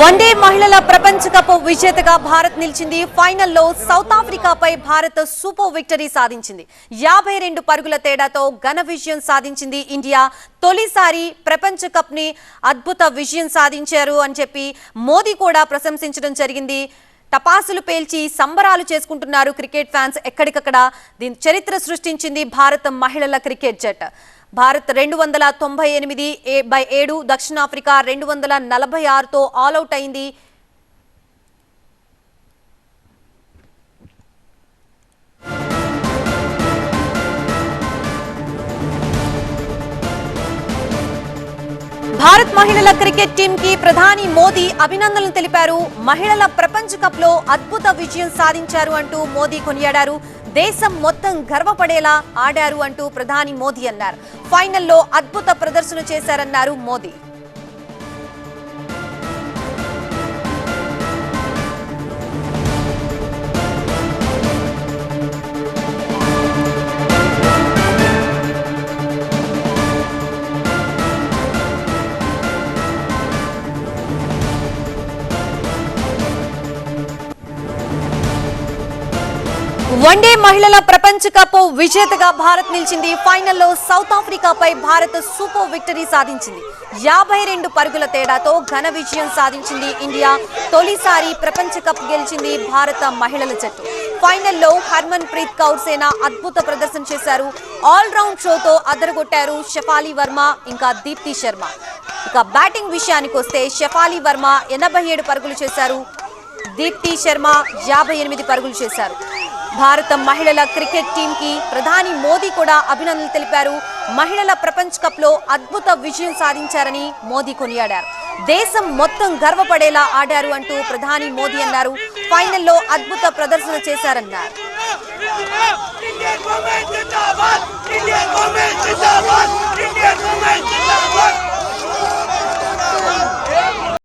One day మహిళల ప్రపంచ cup విజేతగా భారత్ నిలిచింది. ఫైనల్లో సౌత్ ఆఫ్రికాపై భారత్ సూపర్ విక్టరీ సాధించింది. యాభై రెండు పరుగుల తేడాతో ఘన విజయం సాధించింది ఇండియా. తొలిసారి ప్రపంచ కప్ని అద్భుత విజయం సాధించారు అని చెప్పి మోదీ కూడా ప్రశంసించడం జరిగింది. టపాసులు పేల్చి సంబరాలు చేసుకుంటున్నారు క్రికెట్ ఫ్యాన్స్ ఎక్కడికక్కడ. దీని చరిత్ర సృష్టించింది భారత మహిళల క్రికెట్ జట్ భారత్ రెండు వందల తొంభై ఎనిమిది ఏ- బై ఏడు దక్షిణాఫ్రికా రెండు వందల నలభై ఆరుతో ఆల్అవుట్ అయింది. భారత్ మహిళల క్రికెట్ టీం కి ప్రధాని మోదీ అభినందనలు తెలిపారు. మహిళల ప్రపంచ కప్లో అద్భుత విజయం సాధించారు అంటూ మోదీ కొనియాడారు. దేశం మొత్తం గర్వపడేలా ఆడారు అంటూ ప్రధాని మోదీ అన్నారు. ఫైనల్లో అద్భుత ప్రదర్శన చేశారన్నారు మోదీ. వన్డే మహిళల ప్రపంచ కప్ విజేతగా భారత్ నిలిచింది. ఫైనల్లో సౌత్ ఆఫ్రికాపై భారత్ సూపర్ విక్టరీ సాధించింది. యాభై రెండు పరుగుల తేడాతో ఘన విజయం సాధించింది ఇండియా. తొలిసారి ప్రపంచ కప్ గెలిచింది భారత మహిళల జట్టు. ఫైనల్లో హర్మన్ ప్రీత్ కౌర్ సేనా అద్భుత ప్రదర్శన చేశారు. ఆల్ రౌండ్ షోతో అదరగొట్టారు షఫాలి వర్మ ఇంకా దీప్తి శర్మ. ఇక బ్యాటింగ్ విషయానికి వస్తే షఫాలి వర్మ ఎనభై ఏడు పరుగులు చేశారు. దీప్తి శర్మ యాభై ఎనిమిది పరుగులు చేశారు. భారత మహిళల క్రికెట్ టీంకి ప్రధాని మోదీ కూడా అభినందనలు తెలిపారు. మహిళల ప్రపంచ్ కప్లో అద్భుత విజయం సాధించారని మోదీ కొనియాడారు. దేశం మొత్తం గర్వపడేలా ఆడారు అంటూ ప్రధాని మోదీ అన్నారు. ఫైనల్లో అద్భుత ప్రదర్శన చేశారన్నారు.